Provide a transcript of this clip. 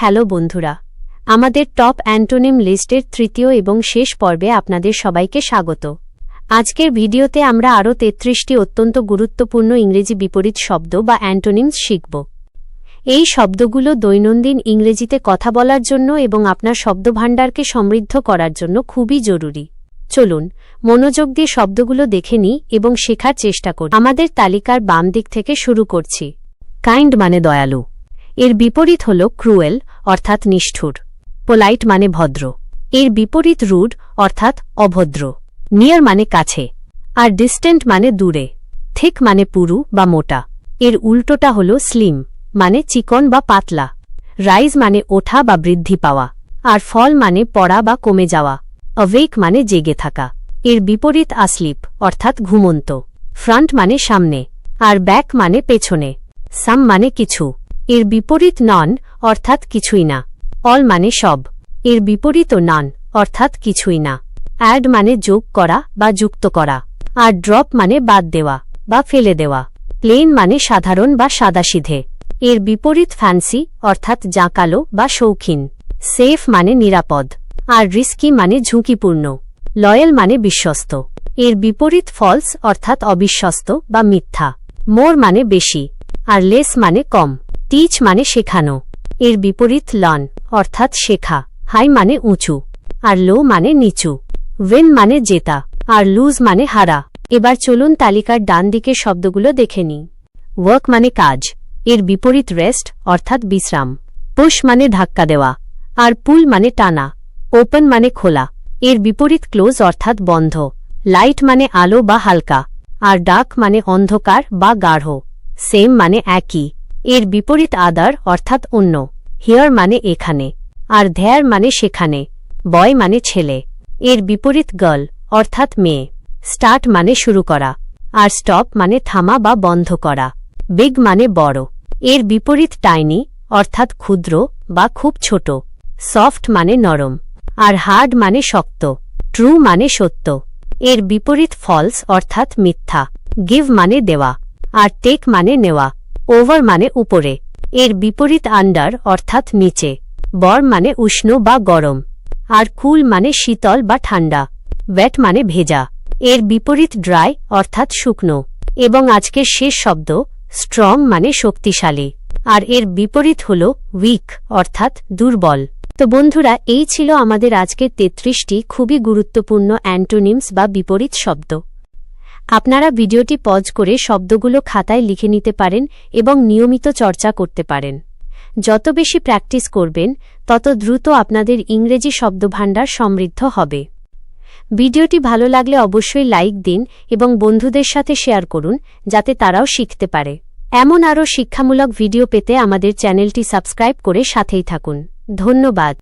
Hello বন্ধুরা, আমাদের top antonym লিস্টের তৃতীয় এবং শেষ পর্বে আপনাদের সবাইকে স্বাগত। আজকের ভিডিওতে আমরা আরও তেত্রিশটি অত্যন্ত গুরুত্বপূর্ণ ইংরেজি বিপরীত শব্দ বা অ্যান্টোনিমস শিখব। এই শব্দগুলো দৈনন্দিন ইংরেজিতে কথা বলার জন্য এবং আপনার শব্দভাণ্ডারকে সমৃদ্ধ করার জন্য খুবই জরুরি। চলুন, মনোযোগ দিয়ে শব্দগুলো দেখে নিই এবং শেখার চেষ্টা করি। আমাদের তালিকার বাম দিক থেকে শুরু করছি। কাইন্ড মানে দয়ালু। এর বিপরীত হল ক্রুয়েল অর্থাৎ নিষ্ঠুর। পোলাইট মানে ভদ্র। এর বিপরীত রুড অর্থাৎ অভদ্র। নিয়ার মানে কাছে। আর ডিস্টেন্ট মানে দূরে। থিক মানে পুরু বা মোটা। এর উল্টোটা হল স্লিম মানে চিকন বা পাতলা। রাইজ মানে ওঠা বা বৃদ্ধি পাওয়া। আর ফল মানে পড়া বা কমে যাওয়া। অবেক মানে জেগে থাকা। এর বিপরীত আসলিপ অর্থাৎ ঘুমন্ত। ফ্রন্ট মানে সামনে। আর ব্যাক মানে পেছনে। সাম মানে কিছু। এর বিপরীত নন অর্থাৎ কিছুই না। অল মানে সব। এর বিপরীত নান, অর্থাৎ কিছুই না। অ্যাড মানে যোগ করা বা যুক্ত করা। আর ড্রপ মানে বাদ দেওয়া বা ফেলে দেওয়া। প্লেন মানে সাধারণ বা সাদাসিধে। এর বিপরীত ফ্যান্সি, অর্থাৎ জাঁকালো বা শৌখিন। সেফ মানে নিরাপদ। আর রিস্কি মানে ঝুঁকিপূর্ণ। লয়েল মানে বিশ্বস্ত। এর বিপরীত ফলস, অর্থাৎ অবিশ্বস্ত বা মিথ্যা। মোর মানে বেশি। আর লেস মানে কম। টিচ মানে শেখানো। এর বিপরীত লন, অর্থাৎ শেখা। হাই মানে উঁচু, আর লো মানে নিচু। উইন মানে জেতা, আর লুজ মানে হারা। এবার চলুন তালিকার ডান দিকের শব্দগুলো দেখে নিই। ওয়ার্ক মানে কাজ, এর বিপরীত রেস্ট, অর্থাৎ বিশ্রাম। পুশ মানে ধাক্কা দেওয়া, আর পুল মানে টানা। ওপেন মানে খোলা, এর বিপরীত ক্লোজ, অর্থাৎ বন্ধ। লাইট মানে আলো বা হালকা, আর ডাক মানে অন্ধকার বা গাঢ়। সেম মানে একই। এর বিপরীত আদার অর্থাৎ অন্য। হিয়ার মানে এখানে। আর ধ্যার মানে সেখানে। বয় মানে ছেলে। এর বিপরীত গার্ল অর্থাৎ মেয়ে। স্টার্ট মানে শুরু করা। আর স্টপ মানে থামা বা বন্ধ করা। বিগ মানে বড়। এর বিপরীত টাইনি অর্থাৎ ক্ষুদ্র বা খুব ছোট। সফট মানে নরম। আর হার্ড মানে শক্ত। ট্রু মানে সত্য। এর বিপরীত ফলস অর্থাৎ মিথ্যা। গিভ মানে দেওয়া। আর টেক মানে নেওয়া। ওভার মানে উপরে। এর বিপরীত আন্ডার, অর্থাৎ নিচে। বর মানে উষ্ণ বা গরম। আর কুল মানে শীতল বা ঠান্ডা। ওয়েট মানে ভেজা। এর বিপরীত ড্রাই, অর্থাৎ শুকনো। এবং আজকের শেষ শব্দ, স্ট্রং মানে শক্তিশালী। আর এর বিপরীত হল উইক, অর্থাৎ দুর্বল। তো বন্ধুরা, এই ছিল আমাদের আজকের তেত্রিশটি খুবই গুরুত্বপূর্ণ অ্যান্টোনিমস বা বিপরীত শব্দ। আপনারা ভিডিওটি পজ করে শব্দগুলো খাতায় লিখে নিতে পারেন এবং নিয়মিত চর্চা করতে পারেন। যত বেশি প্র্যাকটিস করবেন, তত দ্রুত আপনাদের ইংরেজি শব্দভাণ্ডার সমৃদ্ধ হবে। ভিডিওটি ভালো লাগলে অবশ্যই লাইক দিন এবং বন্ধুদের সাথে শেয়ার করুন, যাতে তারাও শিখতে পারে। এমন আরও শিক্ষামূলক ভিডিও পেতে আমাদের চ্যানেলটি সাবস্ক্রাইব করে সাথেই থাকুন। ধন্যবাদ।